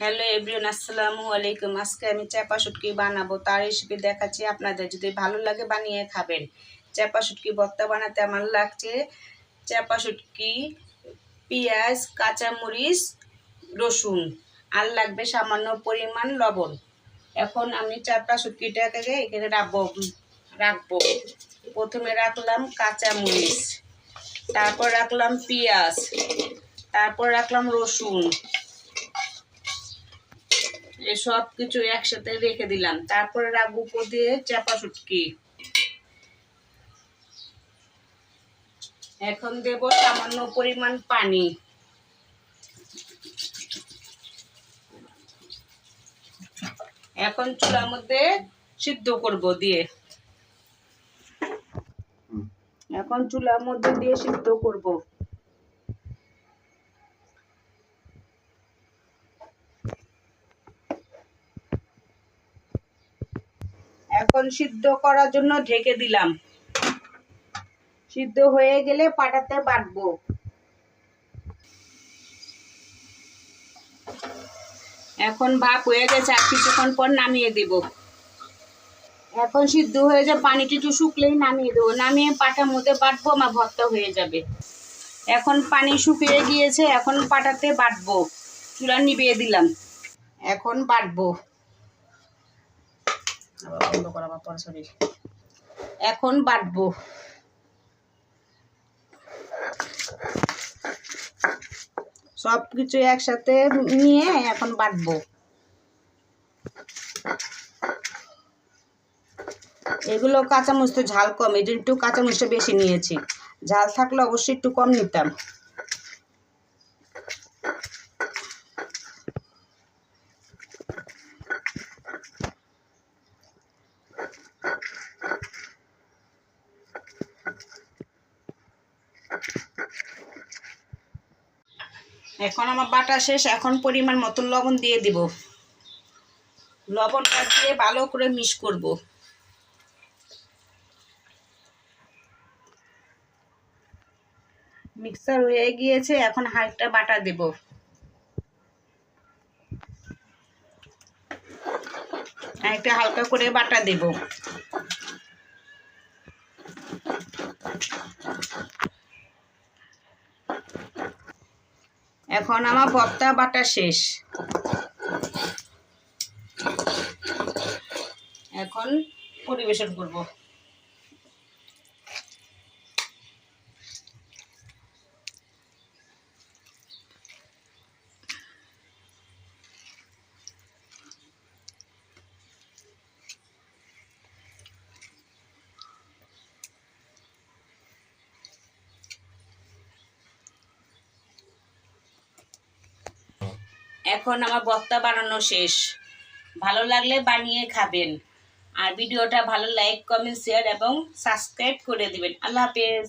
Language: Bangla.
হ্যালো এভরিওন আসসালামু আলাইকুম। আজকে আমি চাপা শুটকি বানাবো। তার রেসিপি দেখাচ্ছি আপনাদের। যদি ভালো লাগে বানিয়ে খাবেন। চাপা শুটকি ভর্তা বানাতে আমার লাগছে চাপা শুটকি, পেঁয়াজ, কাঁচামরিচ, রসুন আর লাগবে সামান্য পরিমাণ লবণ। এখন আমি চাপা শুটকিটাকে এখানে রাখব রাখব। প্রথমে রাখলাম কাঁচামরিচ, তারপর রাখলাম পেঁয়াজ, তারপর রাখলাম রসুন। সব কিছু একসাথে রেখে দিলাম। তারপরে রাখব উপর দিয়ে চাপা শুটকি এখন দেব সামান্য পরিমাণ পানি। এখন চুলার মধ্যে সিদ্ধ করব দিয়ে। এখন চুলার মধ্যে দিয়ে সিদ্ধ করব। এখন সিদ্ধ করার জন্য ঢেকে দিলাম। সিদ্ধ হয়ে গেলে পাটাতে বাটবো। এখন ভাপ হয়ে গেছে, আর কিছুক্ষণ পর নামিয়ে দেব। এখন সিদ্ধ হয়ে যায় পানিটি একটু শুকলেই নামিয়ে দেবো। নামিয়ে পাটার মধ্যে বাটবো, আমার ভর্তা হয়ে যাবে। এখন পানি শুকিয়ে গিয়েছে, এখন পাটাতে বাটবো। চুলা নিভিয়ে দিলাম। এখন বাটবো। বন্ধ করা বা সরি এখন বাটবো। সব কিছু একসাথে নিয়ে এখন বাটবো। এগুলো কাঁচামরিচ তো ঝাল কম, এই জন্য একটু কাঁচামরিচটা বেশি নিয়েছি। ঝাল থাকলে অবশ্যই একটু কম নিতাম। এখন আমার বাটা শেষ, এখন পরিমাণ মতো লবণ দিয়ে দিব। লবণটা দিয়ে ভালো করে মিক্স করব। মিক্সার হয়ে গিয়েছে, এখন হালকা বাটা দেব। একটা হালকা করে বাটা দেব। এখন আমার ভর্তা বাটা শেষ। এখন পরিবেশন করব। এখন আমার বক্তা বানানো শেষ। ভালো লাগলে বানিয়ে খাবেন। আর ভিডিওটা ভালো লাইক, কমেন্ট, শেয়ার এবং সাবস্ক্রাইব করে দিবেন। আল্লাহ হাফেজ।